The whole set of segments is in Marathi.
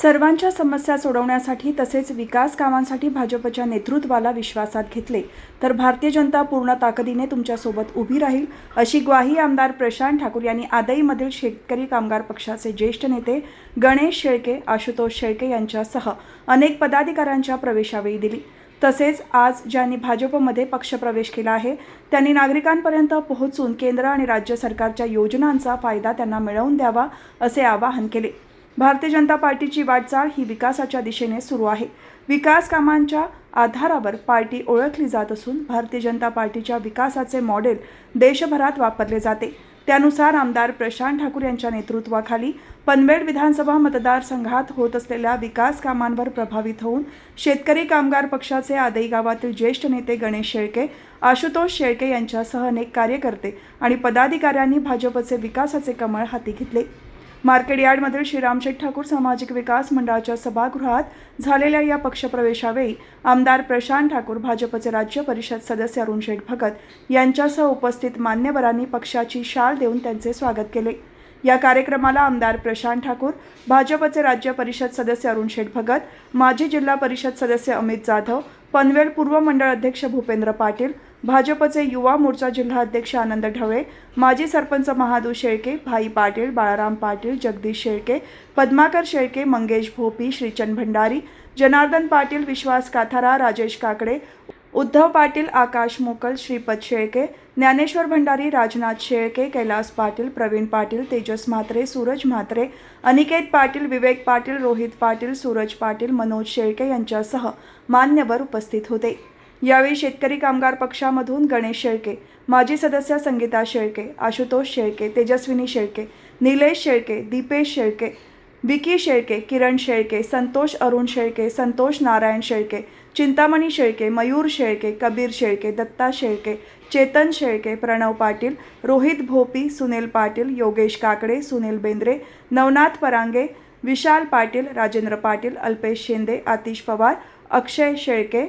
सर्वांच्या समस्या सोडवण्यासाठी तसेच विकास कामांसाठी भाजपच्या नेतृत्वाला विश्वासात घेतले. तर भारतीय जनता पूर्ण ताकदीने तुमच्यासोबत उभी राहील अशी ग्वाही आमदार प्रशांत ठाकूर यांनी आदईमधील शेतकरी कामगार पक्षाचे ज्येष्ठ नेते गणेश शेळके आशुतोष शेळके यांच्यासह अनेक पदाधिकाऱ्यांच्या प्रवेशावेळी दिली. तसेच आज ज्यांनी भाजपमध्ये पक्षप्रवेश केला आहे त्यांनी नागरिकांपर्यंत पोहोचून केंद्र आणि राज्य सरकारच्या योजनांचा फायदा त्यांना मिळवून द्यावा असे आवाहन केले. भारतीय जनता पार्टीची वाटचाल ही विकासाच्या दिशेने सुरू आहे. विकास कामांच्या आधारावर पार्टी ओळखली जात असून भारतीय जनता पार्टीच्या विकासाचे मॉडेल देशभरात वापरले जाते. त्यानुसार आमदार प्रशांत ठाकूर यांच्या नेतृत्वाखाली पनवेल विधानसभा मतदारसंघात होत असलेल्या विकास कामांवर प्रभावित होऊन शेतकरी कामगार पक्षाचे आदई गावातील ज्येष्ठ नेते गणेश शेळके आशुतोष शेळके यांच्यासह अनेक कार्यकर्ते आणि पदाधिकाऱ्यांनी भाजपचे विकासाचे कमळ हाती घेतले. मार्केट यार्डमधील श्रीरामशेठ ठाकूर सामाजिक विकास मंडळाच्या सभागृहात झालेल्या या पक्षप्रवेशावेळी आमदार प्रशांत ठाकूर भाजपचे राज्य परिषद सदस्य अरुण शेठ भगत यांच्यासह उपस्थित मान्यवरांनी पक्षाची शाल देऊन त्यांचे स्वागत केले. या कार्यक्रमाला आमदार प्रशांत ठाकूर भाजपचे राज्य परिषद सदस्य अरुण शेठ भगत माजी जिल्हा परिषद सदस्य अमित जाधव पनवेल पूर्व मंडळ अध्यक्ष भूपेंद्र पाटील भाजपचे युवा मोर्चा जिल्हाध्यक्ष आनंद ढवळे माजी सरपंच महादू शेळके भाई पाटील बाळाराम पाटील जगदीश शेळके पद्माकर शेळके मंगेश भोपी श्रीचंद भंडारी जनार्दन पाटील विश्वास काथारा राजेश काकडे उद्धव पाटील आकाश मोकल श्रीपद शेळके ज्ञानेश्वर भंडारी राजनाथ शेळके कैलास पाटील प्रवीण पाटील तेजस म्हात्रे सूरज म्हात्रे अनिकेत पाटील विवेक पाटील रोहित पाटील सूरज पाटील मनोज शेळके यांच्यासह मान्यवर उपस्थित होते. यावेळी शेतकरी कामगार पक्षामधून गणेश शेळके माजी सदस्य संगीता शेळके आशुतोष शेळके तेजस्विनी शेळके निलेश शेळके दीपेश शेळके विकी शेळके किरण शेळके संतोष अरुण शेळके संतोष नारायण शेळके चिंतामणी शेळके मयूर शेळके कबीर शेळके दत्ता शेळके चेतन शेळके प्रणव पाटील रोहित भोपी सुनील पाटील योगेश काकडे सुनील बेंद्रे नवनाथ परांगे विशाल पाटील राजेंद्र पाटील अल्पेश शिंदे आतिश पवार अक्षय शेळके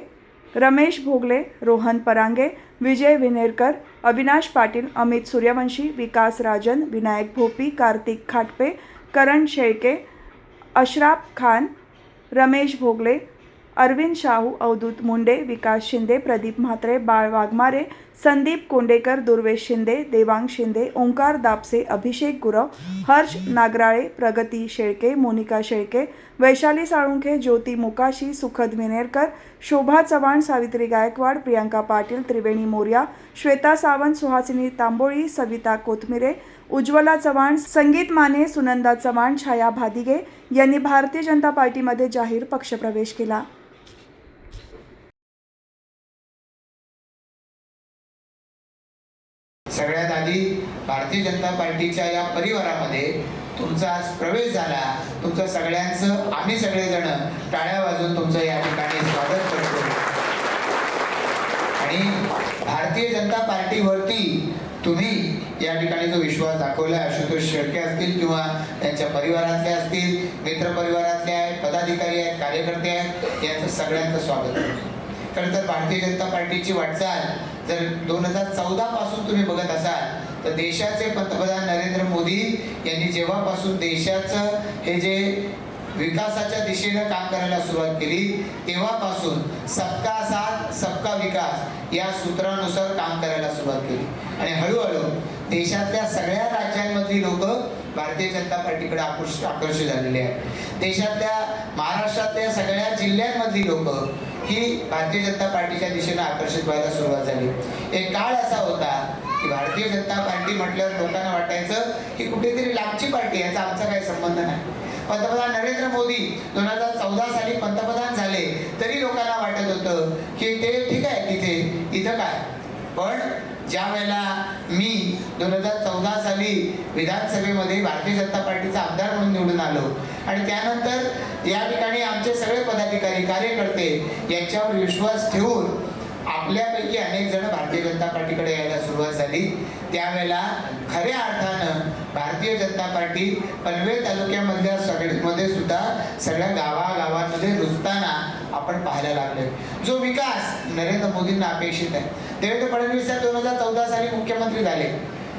रमेश भोगले रोहन परांगे विजय विनेरकर अविनाश पाटील अमित सूर्यवंशी विकास राजन विनायक भोपी कार्तिक खाटपे करण शेळके अशराफ खान रमेश भोगले अरविंद शाहू अवधूत मुंडे विकास शिंदे प्रदीप म्हात्रे बाळ वाघमारे संदीप कोंडेकर दुर्वेश शिंदे देवांग शिंदे ओंकार दापसे अभिषेक गुरव हर्ष नागराळे प्रगती शेळके मोनिका शेळके वैशाली साळुंखे ज्योती मुकाशी सुखद विनेरकर शोभा चव्हाण सावित्री गायकवाड प्रियांका पाटील त्रिवेणी मोर्या श्वेता सावंत सुहासिनी तांबोळी सविता कोथमिरे उज्ज्वला चव्हाण संगीत माने सुनंदा चव्हाण छाया भादिगे यांनी भारतीय जनता पार्टीमध्ये जाहीर पक्षप्रवेश केला. पार्टीच्या या परिवारामध्ये तुमचा आज प्रवेश झाला. तुमचं सगळ्यांचं आम्ही सगळेजण टाळ्या वाजवून तुमचं या ठिकाणी स्वागत करतो. आणि भारतीय जनता पार्टीवरती तुम्ही या ठिकाणी जो विश्वास दाखवला आशुतोष शेळके असतील किंवा त्यांच्या परिवारातले असतील मित्र परिवारातले आहेत पदाधिकारी आहेत कार्यकर्ते आहेत यांचं सगळ्यांचं स्वागत करतो. खरं तर भारतीय जनता पार्टीची वाटचाल जर दोन हजार चौदा पासून तुम्ही बघत असाल तर देशाचे पंतप्रधान नरेंद्र मोदी यांनी जेव्हापासून देशाचं हे जे विकासाच्या दिशेनं काम करायला सुरुवात केली तेव्हापासून सबका साथ सबका विकास या सूत्रानुसार काम करायला सुरुवात केली. आणि हळूहळू देशातल्या सगळ्या राज्यांमधली लोक भारतीय जनता पार्टीकडे आकर्ष आकर्षित झालेले आहेत. देशातल्या महाराष्ट्रातल्या सगळ्या जिल्ह्यांमधली लोक ही भारतीय जनता पार्टीच्या दिशेनं आकर्षित व्हायला सुरुवात झाली. एक काळ असा होता की भारतीय जनता पार्टी म्हटल्यावर लोकांना वाटायचं की कुठेतरी लांबची पार्टी याचा आमचा काही संबंध नाही. पंतप्रधान नरेंद्र मोदी दोन हजार चौदा साली पंतप्रधान झाले तरी लोकांना वाटत होतं की ते ठीक आहे तिथे इथं काय? पण ज्या वेळेला मी दोन हजार चौदा साली विधानसभेमध्ये भारतीय जनता पार्टीचा आमदार म्हणून निवडून आलो आणि त्यानंतर या ठिकाणी आमचे सगळे पदाधिकारी कार्यकर्ते यांच्यावर विश्वास ठेवून आपल्यापैकी अनेक जण भारतीय जनता पार्टीकडे यायला सुरुवात झाली. त्यावेळेला खऱ्या अर्थानं भारतीय जनता पार्टी पनवेल तालुक्यामधल्या सगळ्यामध्ये सुद्धा सगळ्या गावागावांमध्ये रुजताना आपण पाहायला लागलोय. जो विकास नरेंद्र मोदींना अपेक्षित आहे. देवेंद्र फडणवीस साहेब दोन हजार चौदा साली मुख्यमंत्री झाले.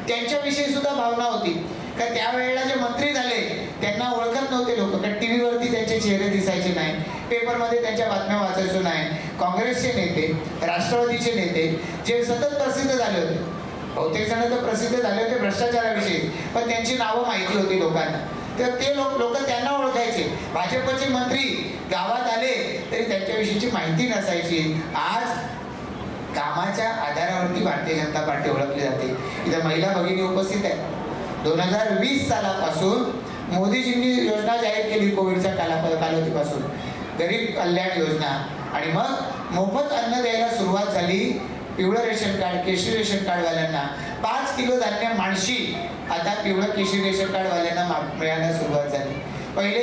त्यांच्याविषयी सुद्धा भावना होती. का त्यावेळेला जे मंत्री झाले त्यांना ओळखत नव्हते लोक. कारण टी व्हीवरती त्यांचे चेहरे दिसायचे नाही. पेपरमध्ये त्यांच्या बातम्या वाचायचो नाही. काँग्रेसचे नेते राष्ट्रवादीचे नेते जे सतत प्रसिद्ध झाले होते. बहुतेक जण तर प्रसिद्ध झाले होते भ्रष्टाचाराविषयी पण त्यांची नावं माहिती होती लोकांना. तर ते लोक लोक त्यांना ओळखायचे. भाजपचे मंत्री गावात आले तरी त्यांच्याविषयीची माहिती नसायची. आज कामाच्या आधारावरती भारतीय जनता पार्टी ओळखली जाते. इथं महिला भगिनी उपस्थित आहेत. दोन हजार वीस सालापासून मोदीजींनी योजना जाहीर केली कोविडच्या काला कालावधीपासून. गरीब कल्याण योजना. आणि मग मोफत अन्न द्यायला सुरुवात झाली पिवळं रेशन कार्ड केशरी रेशन कार्डवाल्यांना. पाच किलो धान्य माणशी. आता पिवळं केशरी रेशन कार्डवाल्यांना मिळायला सुरुवात झाली. पहिले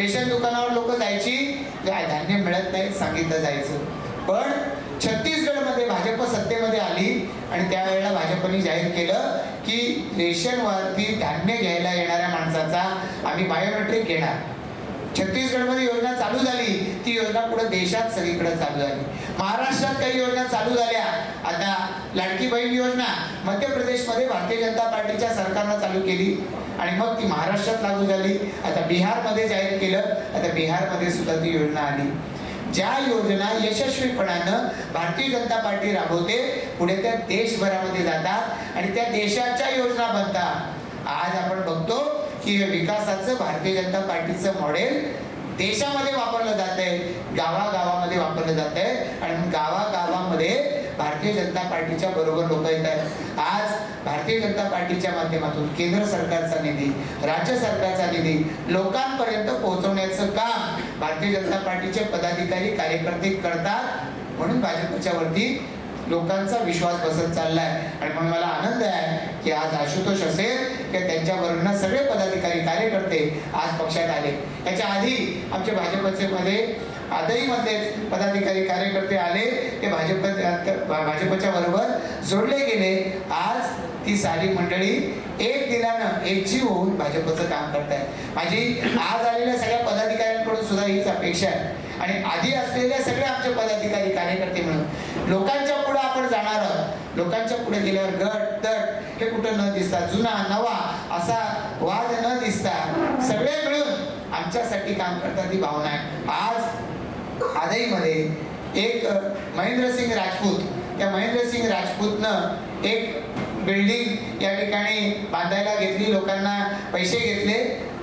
रेशन दुकानावर लोक जायची. धान्य मिळत नाही सांगितलं जायचं. पण छत्तीसगडमध्ये भाजप सत्तेमध्ये आली आणि त्यावेळेला भाजपने जाहीर केलं की रेशनवरती धान्य घ्यायला येणाऱ्या माणसाचा आम्ही बायोमेट्रिक घेणार. छत्तीसगडमध्ये योजना चालू झाली. ती योजना पुढे देशात सगळीकडे चालू झाली. महाराष्ट्रात काही योजना चालू झाल्या. आता लाडकी बहीण योजना मध्य प्रदेशमध्ये भारतीय जनता पार्टीच्या सरकारनं चालू केली आणि मग ती महाराष्ट्रात लागू झाली. आता बिहारमध्ये जाहीर केलं. आता बिहारमध्ये सुद्धा ती योजना आली. ज्या योजना यशस्वीपणानं भारतीय जनता पार्टी राबवते पुढे त्या देशभरामध्ये जातात आणि त्या देशाच्या योजना बनतात. की हे विकासाचं भारतीय जनता पार्टीचं मॉडेल देशामध्ये वापरलं जात आहे गावागावामध्ये वापरलं जात आहे आणि गावागावामध्ये भारतीय जनता पार्टीच्या बरोबर लोक येत आहेत. आज भारतीय जनता पार्टीच्या माध्यमातून केंद्र सरकारचा निधी राज्य सरकारचा निधी लोकांपर्यंत पोहोचवण्याचं काम भारतीय जनता पार्टीचे पदाधिकारी कार्यकर्ते करतात म्हणून भाजपच्या वरती लोकांचा विश्वास बसत चाललाय. आणि म्हणून मला आनंद आहे की आज आशुतोष असेल की त्यांच्यावरून सगळे पदाधिकारी कार्यकर्ते आज पक्षात आले. याच्या आधी आमचे भाजपचे मध्ये आदही पदाधिकारी कार्यकर्ते आले. ते भाजप भाजपच्या बरोबर जोडले गेले. आज ती सारी मंडळी एक दिलानं एकजीव होऊन भाजपचं काम करताय. माझी आज आलेल्या सगळ्या पदाधिकाऱ्यांकडून सुद्धा हीच अपेक्षा आहे. आणि आधी असलेल्या सगळे आमचे पदाधिकारी कार्यकर्ते म्हणून लोकांच्या पुढे आपण जाणार आहोत. लोकांच्या पुढे गेल्यावर गट तट हे कुठं न दिसता जुना नवा असा वाद न दिसता सगळे मिळून आमच्यासाठी काम करतात ही भावना आहे. आज आदईमध्ये एक महेंद्रसिंग राजपूत त्या महेंद्रसिंग राजपूतनं एक बिल्डिंग या ठिकाणी बांधायला घेतली लोकांना पैसे घेतले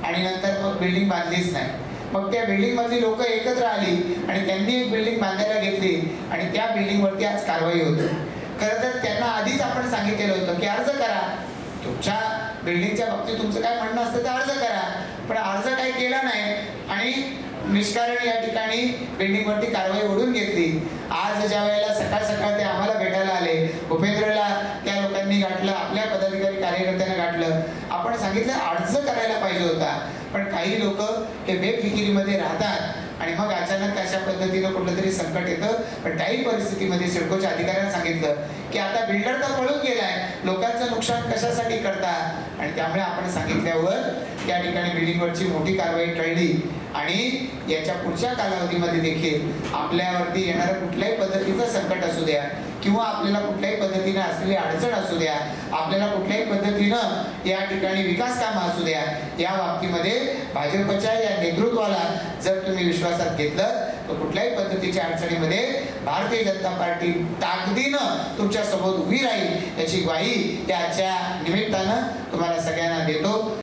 आणि नंतर मग बिल्डिंग बांधलीच नाही. मग त्या बिल्डिंगमधली लोक एकत्र आली आणि त्यांनी एक बिल्डिंग बांधायला घेतली आणि त्या बिल्डिंग वरती आज कारवाई होते. खरं तर त्यांना आधीच आपण सांगितलेलं होतं की अर्ज करा. तुमच्या बिल्डिंगच्या बाबतीत तुमचं काय म्हणणं असतं तर अर्ज करा. पण अर्ज काही केला नाही आणि निष्कारण या ठिकाणी बिल्डिंग वरती कारवाई ओढून घेतली. आज ज्या वेळेला सकाळ सकाळ ते आम्हाला भेटायला आले भूपेंद्रला त्या लोकांनी गाठलं आपल्या पदाधिकारी कार्यकर्त्यांना गाठलं. आपण सांगितलं अर्ज करायला पाहिजे होता. पण काही लोक हे बेफिकिरीमध्ये राहतात आणि मग अचानक अशा पद्धतीनं कुठलं तरी संकट येतं. पण काही परिस्थितीमध्ये सिडकोच्या अधिकाऱ्यांना सांगितलं की आता बिल्डर तर पळून गेलाय. लोकांचं नुकसान कशासाठी करतात? आणि त्यामुळे आपण सांगितल्यावर या ठिकाणी बिल्डिंगवरची मोठी कारवाई टळली. आणि याच्या पुढच्या कालावधीमध्ये देखील आपल्यावरती येणारं कुठल्याही पद्धतीचं संकट असू द्या. किंवा आपल्याला कुठल्याही पद्धतीने असलेली अडचण असू द्या आपल्याला कुठल्याही पद्धतीनं या ठिकाणी विकास कामं असू द्या या बाबतीमध्ये भाजपच्या या नेतृत्वाला जर तुम्ही विश्वासात घेतलं तर कुठल्याही पद्धतीच्या अडचणीमध्ये भारतीय जनता पार्टी ताकदीनं तुमच्यासमोर उभी राहील याची ग्वाही त्याच्या निमित्तानं तुम्हाला सगळ्यांना देतो.